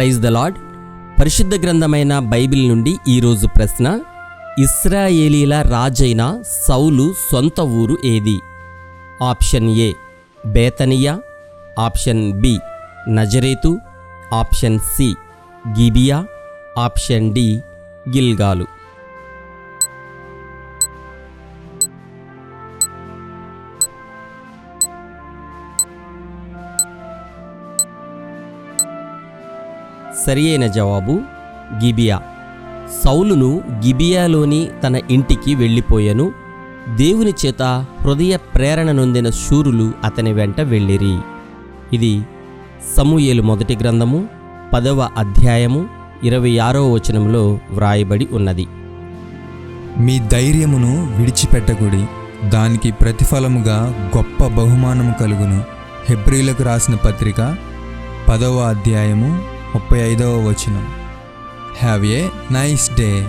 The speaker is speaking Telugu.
ప్రైజ్ ద లాడ్ పరిశుద్ధ గ్రంథమైన బైబిల్ నుండి ఈరోజు ప్రశ్న ఇస్రాయేలీల రాజైన సౌలు సొంత ఊరు ఏది? ఆప్షన్ ఏ బేతనియా. ఆప్షన్ బి నజరేతు. ఆప్షన్ సి గిబియా. ఆప్షన్ డి గిల్గాలు. సరియైన జవాబు గిబియా. సౌలును గిబియాలోని తన ఇంటికి వెళ్ళిపోయాను. దేవుని చేత హృదయ ప్రేరణ నొందిన శూరులు అతని వెంట వెళ్ళిరి. ఇది సమూయేలు మొదటి గ్రంథము పదవ అధ్యాయము ఇరవై ఆరో వచనంలో వ్రాయబడి ఉన్నది. మీ ధైర్యమును విడిచిపెట్టకుడి దానికి ప్రతిఫలముగా గొప్ప బహుమానము కలుగును. హెబ్రిలకు రాసిన పత్రిక పదవ అధ్యాయము ముప్పై ఐదవ వచనం. Have a nice day